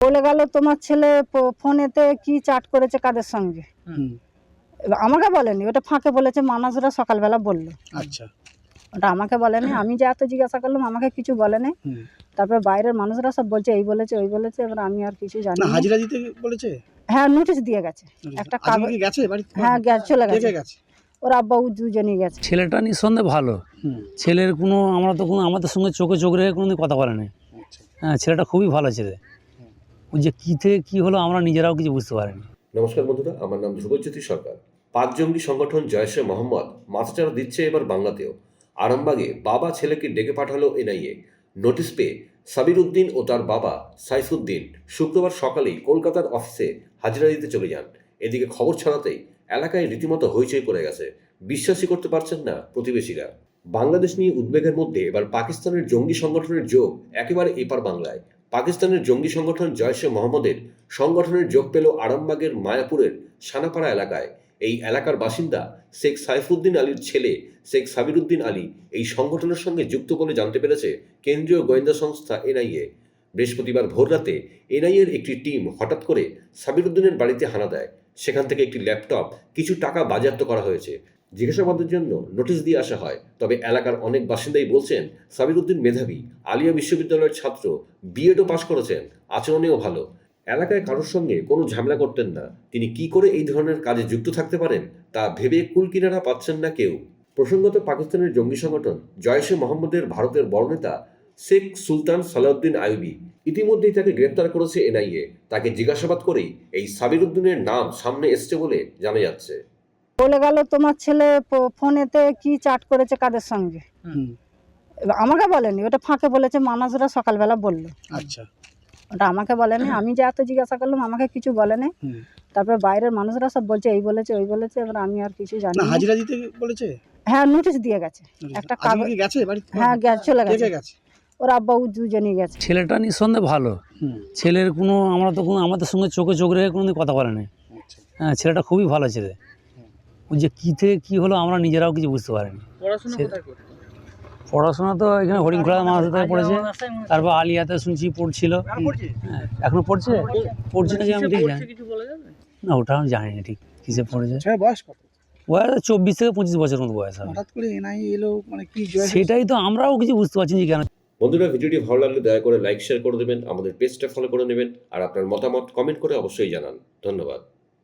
বলে গেল তোমার ছেলে ফোনেতে কি চাট করেছে কাদের সঙ্গে? এবার আমাকে বলেনি ওটা ফাঁকে বলেছে মানাসরা সকালবেলা বলল। আচ্ছা। ওটা আমাকে বলেনি আমি যে এত জিজ্ঞাসা করলাম আমাকে কিছু বলেনি। হুম। তারপরে বাইরের মানুষরা সব বলছে এই বলেছে ওই বলেছে এবার আমি আর কিছু জানি না। হাজিরা দিতে বলেছে? হ্যাঁ নোটিশ দিয়ে গেছে। একটা কাগজ গেছে বাড়ি হ্যাঁ গ্যাস চলে গেছে। গেছে? ওর আব্বা দুজনই গেছে। ছেলেটা নিঃসন্দেহে ভালো। ছেলের কোনো আমরা তো কোনো আমাদের সঙ্গে চোখে চোখ রেখে কোনোদিন কথা বলে না আচ্ছা। হ্যাঁ ছেলেটা খুবই ভালো ছেলে। যে কী থেকে কী হলো আমরা নিজেরাও কিছু বুঝতে পারিনি। নমস্কার বন্ধুরা, আমার নাম ধ্রুবজ্যোতি সরকার। পাক জঙ্গি সংগঠন জয়শে মোহাম্মদ, মাথাচাড়া দিচ্ছে এবার বাংলাতেও। আরামবাগে বাবা ছেলেকে ডেকে পাঠালো এনআইএ। নোটিশ পেয়ে সাবির উদ্দিন ও তার বাবা সাইফুদ্দিন শুক্রবার সকালেই কলকাতার অফিসে হাজিরা দিতে চলে যান। এদিকে খবর ছড়াতেই এলাকায় রীতিমতো হইচই পড়ে গেছে। বিশ্বাসই করতে পারছেন না প্রতিবেশীরা। বাংলাদেশ নিয়ে উদ্বেগের মধ্যে এবার পাকিস্তানের জঙ্গি সংগঠনের যোগ একেবারে এপার বাংলায়। পাকিস্তানের জঙ্গি সংগঠন জয়শে মোহাম্মদের সংগঠনের যোগ পেল আরামবাগের মায়াপুরের সানাপাড়া এলাকায়। এই এলাকার বাসিন্দা শেখ সাইফুদ্দিন আলীর ছেলে শেখ সাবিরুদ্দিন আলী এই সংগঠনের সঙ্গে যুক্ত বলে জানতে পেরেছে কেন্দ্রীয় গোয়েন্দা সংস্থা এনআইএ। বৃহস্পতিবার ভোররাতে এনআইএর একটি টিম হঠাৎ করে সাবিরুদ্দিনের বাড়িতে হানা দেয়। সেখান থেকে একটি ল্যাপটপ, কিছু টাকা বাজেয়াপ্ত করা হয়েছে। জিজ্ঞাসাবাদের জন্য নোটিশ দিয়ে আসা হয়। তবে এলাকার অনেক বাসিন্দাই বলছেন সাবিরুদ্দিন মেধাবী, আলিয়া বিশ্ববিদ্যালয়ের ছাত্র বিএডও পাশ করেছেন, আচরণেও ভালো। এলাকায় কারোর সঙ্গে কোনো ঝামেলা করতেন না। তিনি কি করে এই ধরনের কাজে যুক্ত থাকতে পারেন, তা ভেবে কুল কিনারা পাচ্ছেন না কেউ। প্রসঙ্গত পাকিস্তানের জঙ্গি সংগঠন, জয়শে মোহাম্মদের ভারতের বড় নেতা, শেখ সুলতান সালাউদ্দিন আইবি ইতিমধ্যেই তাকে গ্রেপ্তার করেছে এনআইএ। তাকে জিজ্ঞাসাবাদ করেই এই সাবিরুদ্দিনের নাম সামনে এসছে বলে জানা যাচ্ছে। বলে গেল তোমার ছেলে ফোনেতে কি চাট করেছে কাদের সঙ্গে? এবার আমাকে বলেনি ওটা ফাঁকে বলেছে মানাসরা সকালবেলা বলল। আচ্ছা। ওটা আমাকে বলেনি আমি যে এত জিজ্ঞাসা করলাম আমাকে কিছু বলেনি। হুম। তারপরে বাইরের মানুষরা সব বলছে এই বলেছে ওই বলেছে এবার আমি আর কিছু জানি না। হাজিরা দিতে বলেছে? হ্যাঁ নোটিশ দিয়ে গেছে। একটা কাগজ গেছে বাড়ি হ্যাঁ গ্যাস চলে গেছে। গেছে? ওর আব্বা ও দুজনই গেছে। ছেলেটা নিঃসন্দেহে ভালো। হুম। ছেলের কোনো আমরা তো কোনো আমাদের সঙ্গে চোখে চোখ রেখে কোনোদিন কথা বলে না আচ্ছা। হ্যাঁ ছেলেটা খুবই ভালো ছেলে। যে কী থেকে কী হলো আমরা নিজেরাও কিছু বুঝতে পারিনি। পড়াশোনা তো এখানে হরিণখোলা মাদ্রাসা থেকে পড়েছে। তারপর আলিয়াতে শুনছি পড়ছিল। হ্যাঁ এখনও পড়ছে? পড়ছে? না যে আমি ঠিক জানি। কিছু বলা যাবে? না ওটা আমি জানি না ঠিক কিসে পড়েছে। বয়স কত? বয়স চব্বিশ থেকে পঁচিশ বছর মতো বয়স হঠাৎ করে এনআই এলো মানে কি সেটাই তো আমরাও কিছু বুঝতে পারছি যে কেন। বন্ধুরা ভিডিওটি ভালো লাগলে দয়া করে লাইক শেয়ার করে দেবেন। আমাদের পেজটা ফলো করে নেবেন। আর আপনার মতামত কমেন্ট করে অবশ্যই জানান। ধন্যবাদ।